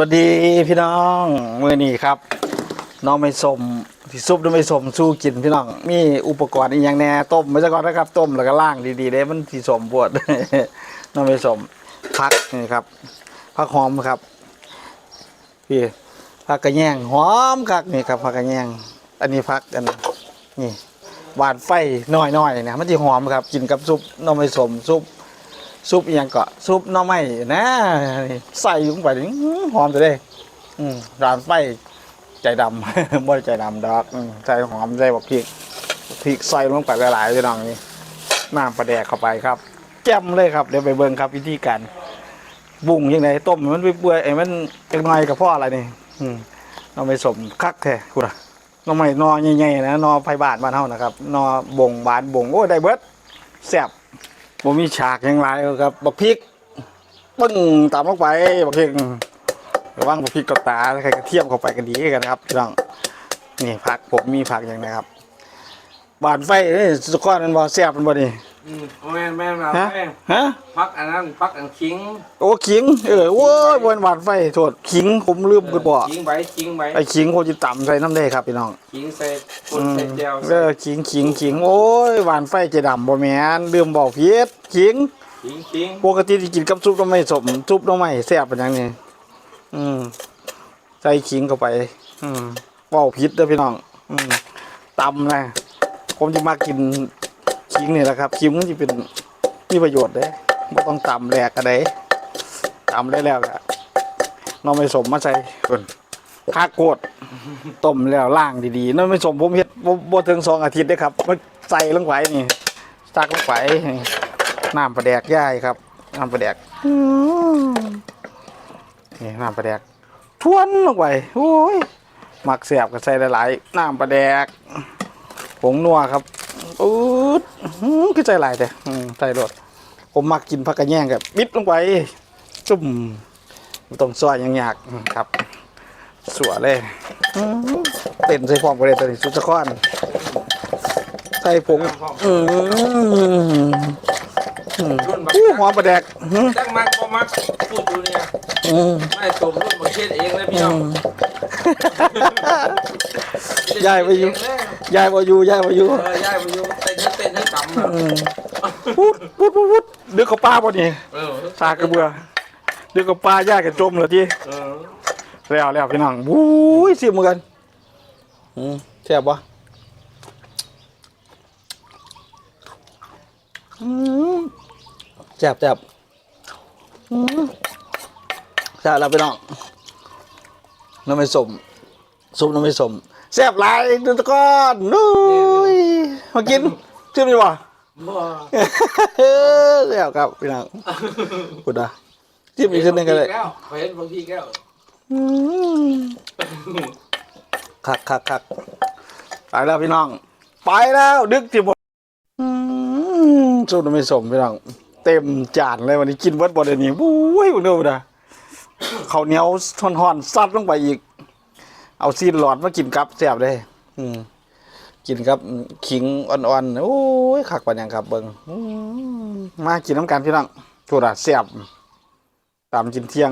สวัสดีพี่น้องมือนี้ครับ น้องไม่สมที่ซุปน้องไม่สมสู้กินพี่น้อง มีอุปกรณ์อีกอย่างแหน่ต้มไม่ใช่ก่อนนะครับต้มแล้วก็ล่างดีๆเด้มันสีสมปวดน้องไม่สมพักนี่ครับพักหอมครับพี่พักกระแยงหอมคักนี่ครับพักกระแยงอันนี้พักอันนี่หวานไฟน้อยๆนะมันจะหอมครับกินกับซุปน้องไม่สมซุป ซุปอยังก็ซุปหน่อไม้นะใส่ลงไปหอมจะได้ร้านไฟใจดำบ่ได้ใจดำดอกใส่หอมใส่บักพริกพริกใส่ลงไปหลายๆพี่น้องนี่น้ำปลาแดกเข้าไปครับ แจ่มเลยครับ เดี๋ยวไปเบิ่งครับวิธีการบุ้งยังไงต้มมันเปื่อยๆไอ้มันจักหน่อยกับพ่ออะไรนี่อืมเราไปสมคักแท้คุณอะหน่อไม้นอใหญ่ๆนะนอไผ่บาทบ้านเฮานะครับนอบงบานบงโอ้ได้เบิดแซ่บ ผมมีฉากยังไรครับ บักพริก ปึ้งตามลงไป บักพริกระวังบักพริกกับตาใครกระเทียมเข้าไปกันดีกันครับพี่น้อง นี่ผักผมมีผักอย่างนะครับ บานไฟนี่สกอนมันบ่แซ่บมันบอนี่ อืมแม่นแม่นมาฮะแม่นฮะพักอันนั้นพักอันคิงโอ้ขิงเออโว้ยบนบานไฟโทษขิงผมลืมกันบ่คิงไว้คิงไว้ไอ้ขิงผมจะต่ำใส่น้ำได้ครับพี่น้องคิงใส่คอืนมใส่เจียวเออขิงขิงขิงโอ้ยหวานไฟเจะดำบ่แม่นลืมบอกผิดขิง คิงคิงปกติที่กินกับซุปหน้ำไม่สมซุปหน้ำไม่แซ่บเป็นอย่างนี้อืมใส่ขิงเข้าไป อืมเป้าพิษเด้อพี่น้อง อืมตำนะผมจะมากิน ขิงนี่แหละครับขิงมันจะเป็นมีประโยชน์เด้ไม่ต้องตำแหลกกระไดตำได้แล้วก็น้องไม่สมมาใส่เพิ่นข้าโกดต้มแล้วล่างดีๆน้องไม่สมผมเฮ็ดบ่บ่ถึงสองอาทิตย์เด้ครับมันใส่ลงไปนี่ซักลงไปนี่น้ำปลาแดกย่ายครับน้ำปลาแดกนี่น้ำปลาแดกทวนลงไปโอ้ยหมักเสียบก็ใส่หลายๆน้ำปลาแดกผงนัวครับ อืดอื้อคือใจหลายแต่อืมใส่รสผมมักกินผักกระแยงกับบิดลงไป จุ่มบ่ต้องซอยอยังยากอืมครับสัวเลยอื้อเต้นใส่ฟองไปเลยตัวนี้สุดสะค้อนใส่ผงอืมรุ่นบักอู้หอมปลาแดกอื้อจังมักบ่มักพูดอยู่เนี่ยอืมไม่สมรุ่นประเทศเองเลยพี่น้องยายไปอยู่ยายบ่อยู่ยายบ่อยู่เออยาย ไปอยู่เต้นทั้งเต้นทั้งตำอะอืมพุดพุดพุดพุดดึกกับป้าบ่นี่เออซากระเบือดึกกับป้ายายกันจมเลยทีเออแล้วแล้วพี่น้องบู้ยสิเหมือนกันอืมแซ่บบ่อืมแซ่บแซ่บอืมแซ่บแล้วพี่น้องน้ำไม่สมซุปน้ำไม่สม แซ่บหลายดูตะก้อนนุ้ยมากินชิมดีกว่าบ่แล้วครับพี่น้องพูดนะจิ้มอีกชิ้นหนึงกันเลยแก้วเห็นบางทีแก้วอืมคักคักคักไปแล้วพี่น้อง ไปแล้ว ดึกที่หมดอืมสูตรไม่สมพี่น้อง เต็มจานเลยวันนี้กินเบิดบอดยวนี้บุ้ยบุ้ยนะข้าวเหนียวห่อนๆซัดลงไปอีก เอาซีนหลอดมากินกับแซ่บเลยอืมกินครับขิงอ่อนๆโอ้ยขักปันยังครับเบิงมากินน้ำกันพี่น้องถูกอ่าเสียบตามกินเที่ยง